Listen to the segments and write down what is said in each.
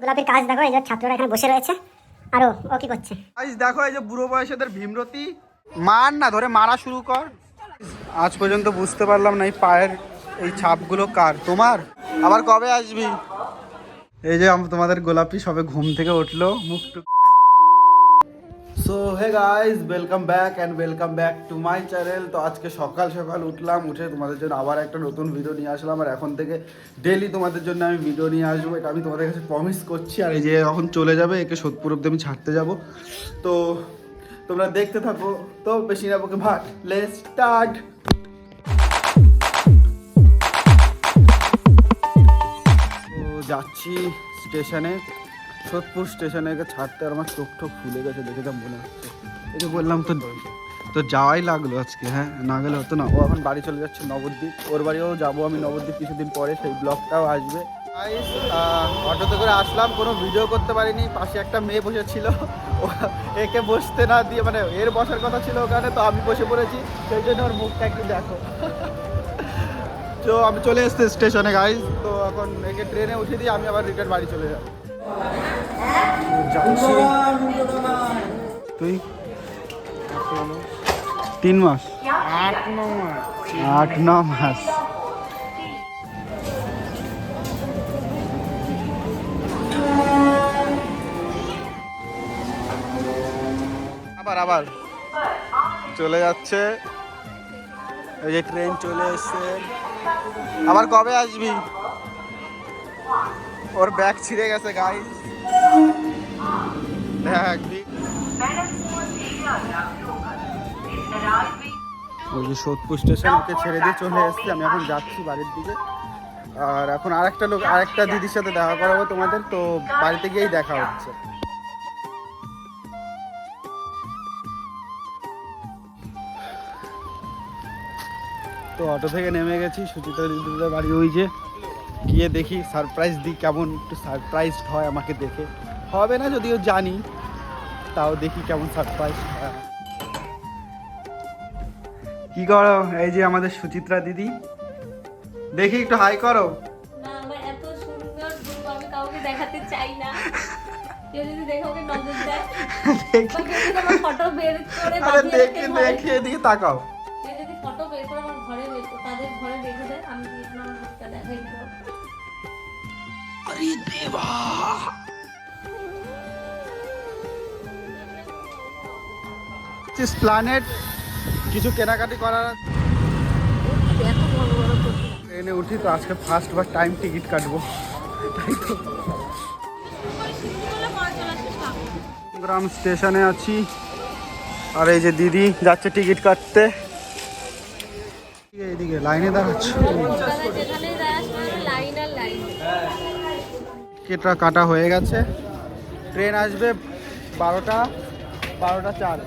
গোলাপির কাজ দেখো, এই যে ছাত্ররা এখানে বসে রয়েছে। আর, ও কি করছে? গাইস দেখো, এই যে বুড়ো বয়সেদের ভীমরতি। মার না, ধরে মারা শুরু কর। আজ পর্যন্ত বুঝতে পারলাম না এই পায়ের এই ছাপগুলো কার। তোমার? আবার কবে আসবি? এই যে তোমাদের গোলাপি সবে ঘুম থেকে উঠল, মুখ টুক so hey guys welcome back and welcome back to my channel তো আজকে সকাল সকাল উঠলাম, উঠে তোমাদের জন্য আবার একটা নতুন ভিডিও নিয়ে আসলাম। আর এখন থেকে ডেলি তোমাদের জন্য আমি ভিডিও নিয়ে আসব। এটা আমি তোমাদের কাছে প্রমিস করছি। আর এই যে এখন চলে যাবে, একে সোদপুর অব্দি আমি ছাড়তে যাব। তো তোমরা দেখতে থাকো। তো বেশি না বকে ভাট লেটস স্টার্ট যাচ্ছি স্টেশনে। সোদপুর স্টেশনে ছাড়তে আমার চোখ টোক ফুলে গেছে দেখে যা মনে হচ্ছে। এই বললাম তো তো যাওয়াই লাগল আজকে হ্যাঁ? না গেলে হতো না। ও এখন বাড়ি চলে যাচ্ছে নবদ্বীপ। ওর বাড়িও যাব আমি নবদ্বীপ কিছুদিন পরে, সেই ব্লগটাও আসবে। অটোতে করে আসলাম, কোনো ভিডিও করতে পারিনি। পাশে একটা মেয়ে বসেছিল একে বসতে না দিয়ে মানে এর বসার কথা ছিল ওখানে, তো আমি বসে পড়েছি। সেই জন্য ওর মুখটা একটু দেখো। তো আমি চলে এসেছি স্টেশনে গাইজ তো এখন একে ট্রেনে উঠে দিয়ে আমি আবার রিটার্ন বাড়ি চলে যাব। তুই? তিন মাস। আট ন মাস। আট ন মাস আবার আবার। চলে যাচ্ছে। এই যে ট্রেন চলে এসছে। আবার কবে আসবি? ওর ব্যাগ ছিঁড়ে গেছে গাই দেখ ওই যে সোদপুর স্টেশন ওকে ছেড়ে দিয়ে চলে এসেছি, আমি এখন যাচ্ছি বাড়ির দিকে। আর এখন আরেকটা লোক, আরেকটা দিদির সাথে দেখা করাবো তোমাদের, তো বাড়িতে গিয়েই দেখা হচ্ছে। তো অটো থেকে নেমে গেছি সুচিতা দিদিদের বাড়ি, ওই যে। গিয়ে দেখি সারপ্রাইজ দিই কেমন একটু সারপ্রাইজ হয় আমাকে দেখে। হবে না যদিও জানি তাও দেখি কেমন সারপ্রাইজ হয়। কি করো? এই যে আমাদের সুচিত্রা দিদি। দেখি একটু হাই করো। না আমার এত সুন্দর রূপ আমি কাউকে দেখাতে চাই না। দেখে দেখে এদিকে তাকাও। ফটো বের করে আমার ঘরে বের তাদের ঘরে রেখে দেয় আমি আমার মুখটা দেখাই দেবো। প্ল্যানেট কিছু কেনাকাটি করার। ট্রেনে উঠি তো আজকে ফার্স্ট বার টাইম টিকিট কাটবো। তাই তো। গ্রাম স্টেশনে আছি। আর এই যে দিদি যাচ্ছে টিকিট কাটতে। এইদিকে লাইনে দাঁড়াচ্ছ। টিকিটটা কাটা হয়ে গেছে। ট্রেন আসবে বারোটা বারোটা চার।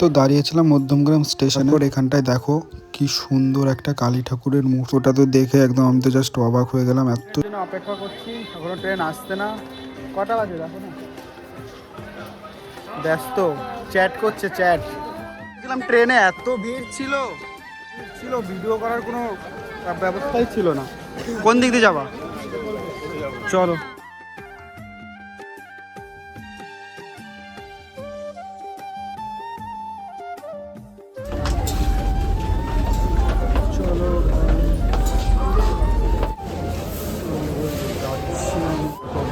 তো দাঁড়িয়েছিলাম মধ্যমগ্রাম স্টেশনের ওর এখানটায় দেখো কি সুন্দর একটা কালী ঠাকুরের মুখ ওটা তো দেখে একদম আমি তো জাস্ট অবাক হয়ে গেলাম। এত অপেক্ষা করছি এখনও ট্রেন আসছে না। কটা বাজে দেখো না? ব্যস্ত চ্যাট করছে চ্যাট দেখলাম ট্রেনে এত ভিড় ছিল। ছিল ভিডিও করার কোনো ব্যবস্থাই ছিল না। কোন দিক দিয়ে যাবা? চলো। চলো।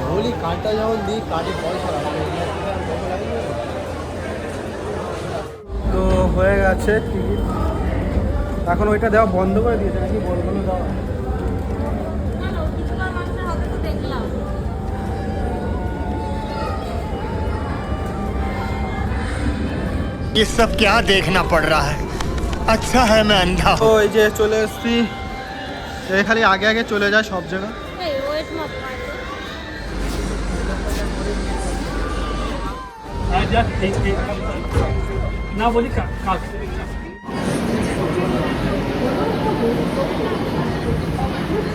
বলি কার্ডটা যেমন দিই কার্ডে পয়সা তো হয়ে গেছে টিকিট। এখন ওইটা দেওয়া বন্ধ করে দিয়েছে নাকি বলগুলো দেওয়া না না কিছুটা মানুষের হাতে তো দেখলাম ये सब क्या देखना पड़ रहा है अच्छा है मैं अंधा हूँ তো এই যে চলে এসছি এই খালি আগে আগে চলে যায় সব জায়গা এই ওয়েট মাপ পায়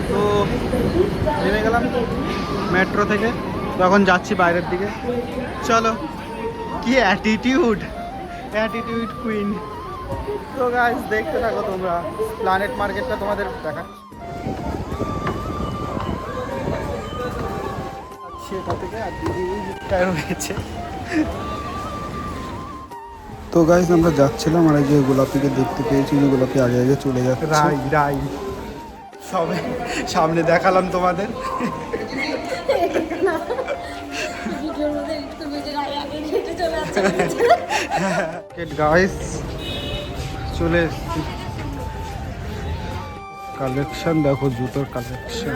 তো নেমে গেলাম মেট্রো থেকে। তো এখন যাচ্ছি বাইরের দিকে। চলো, কি অ্যাটিটিউড অ্যাটিটিউড কুইন তো গাইস দেখতে থাকো তোমরা। প্ল্যানেট মার্কেটটা তোমাদের দেখা থেকে আর দিদি রয়েছে তো গাইজ আমরা যাচ্ছিলাম আর যে গোলাপিকে দেখতে পেয়েছি যে গোলাপি আগে আগে চলে যাচ্ছে। রাই রাই। সবে সামনে দেখালাম তোমাদের। গাইস চলে কালেকশন দেখো জুতোর কালেকশন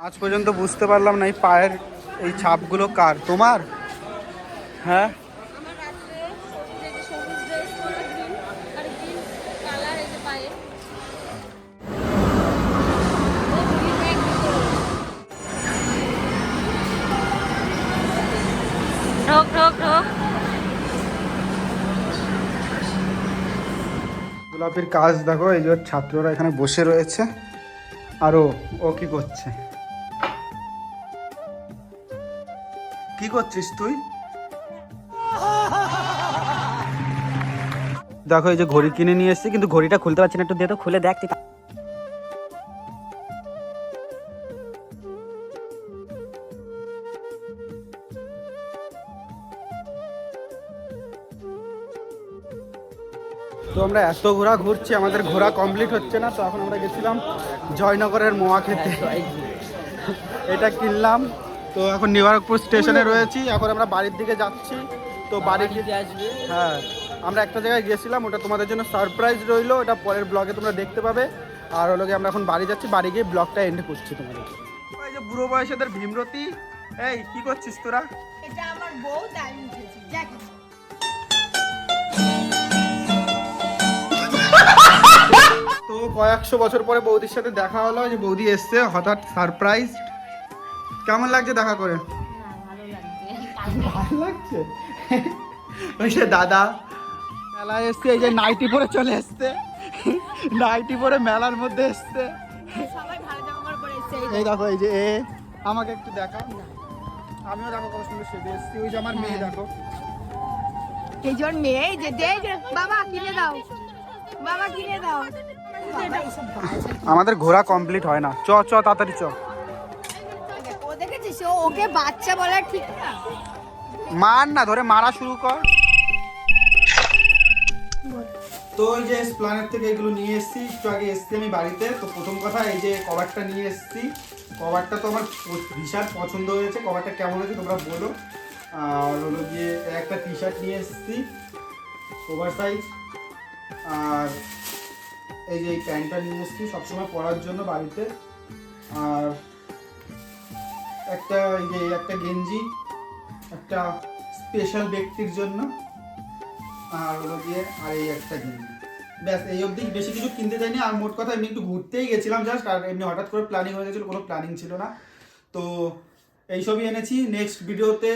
আজ পর্যন্ত বুঝতে পারলাম না এই পায়ের এই ছাপগুলো কার? তোমার? হ্যাঁ? গোলাপির কাজ দেখো, এই যে ছাত্ররা এখানে বসে রয়েছে। আর ও কি করছে? কি করছিস তুই? দেখো এই যে ঘড়ি কিনে নিয়ে এসেছি, কিন্তু ঘড়িটা খুলতে পারছি না। একটু দিয়ে তো, খুলে দেখ। তো আমরা এত ঘোরা ঘুরছি আমাদের ঘোরা কমপ্লিট হচ্ছে না তো এখন আমরা গেছিলাম জয়নগরের মোয়া খেতে। এটা কিনলাম তো এখন নিবারকপুর স্টেশনে রয়েছি এখন আমরা বাড়ির দিকে যাচ্ছি তো বাড়ি গিয়ে আসবে। হ্যাঁ আমরা একটা জায়গায় গেছিলাম ওটা তোমাদের জন্য সারপ্রাইজ রইল ওটা পরের ব্লগে তোমরা দেখতে পাবে। আর হলো গিয়ে আমরা এখন বাড়ি যাচ্ছি বাড়ি গিয়ে ব্লগটা এন্ড করছি তোমাদের। এই যে বুড়ো বয়সেদের ভীমরতি এই কি করছিস তোরা? এটা আমার বউ তাই উঠেছি। তো কয়েকশো বছর পরে বৌদির সাথে দেখা হলো যে বৌদি এসছে হঠাৎ সারপ্রাইজ কেমন লাগছে দেখা করে? ভালো লাগছে। ওই যে দাদা মেলায় এসছে এই যে নাইটি পরে চলে এসছে। নাইটি পরে মেলার মধ্যে এসছে। এই দেখো এই যে এ আমাকে একটু দেখা আমিও দেখো কত সুন্দর সেজে এসছি। ওই যে আমার মেয়ে দেখো। এই জন মেয়ে যে দে যে, বাবা কিনে দাও বাবা কিনে দাও। আমাদের ঘোরা কমপ্লিট হয় না। চ চ তাড়াতাড়ি চ। ও ওকে বাচ্চা বলা ঠিক না। মার না ধরে মারা শুরু কর। তো ওই যে প্ল্যানেট থেকে এগুলো নিয়ে এসেছি একটু আগে এসেছি আমি বাড়িতে। তো প্রথম কথা এই যে কভারটা নিয়ে এসেছি। কভারটা তো আমার ভীষণ পছন্দ হয়েছে। কভারটা কেমন হয়েছে তোমরা বলো। আর হলো গিয়ে একটা টি শার্ট নিয়ে এসেছি। ওভার সাইজ আর এই যে এই প্যান্টটা নিয়ে এসেছি সবসময় পরার জন্য বাড়িতে। আর একটা এই যে একটা গেঞ্জি, একটা স্পেশাল ব্যক্তির জন্য। আর হলো গিয়ে আর এই একটা গেঞ্জি। ব্যাস, এই অবধি বেশি কিছু কিনতে চাইনি আর মোট কথা এমনি একটু ঘুরতেই গেছিলাম জাস্ট আর এমনি হঠাৎ করে প্ল্যানিং হয়ে গেছিল, কোনো প্ল্যানিং ছিল না। তো এইসবই এনেছি। নেক্সট ভিডিওতে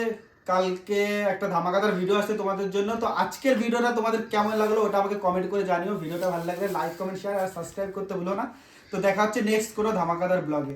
কালকে একটা ধামাকাদার ভিডিও আসছে তোমাদের জন্য। তো আজকের ভিডিওটা তোমাদের কেমন লাগল ওটা আমাকে কমেন্ট করে জানিও। ভিডিওটা ভালো লাগলে লাইক কমেন্ট শেয়ার আর সাবস্ক্রাইব করতে ভুলো না। তো দেখা হচ্ছে নেক্সট কোনো ধামাকাদার ব্লগে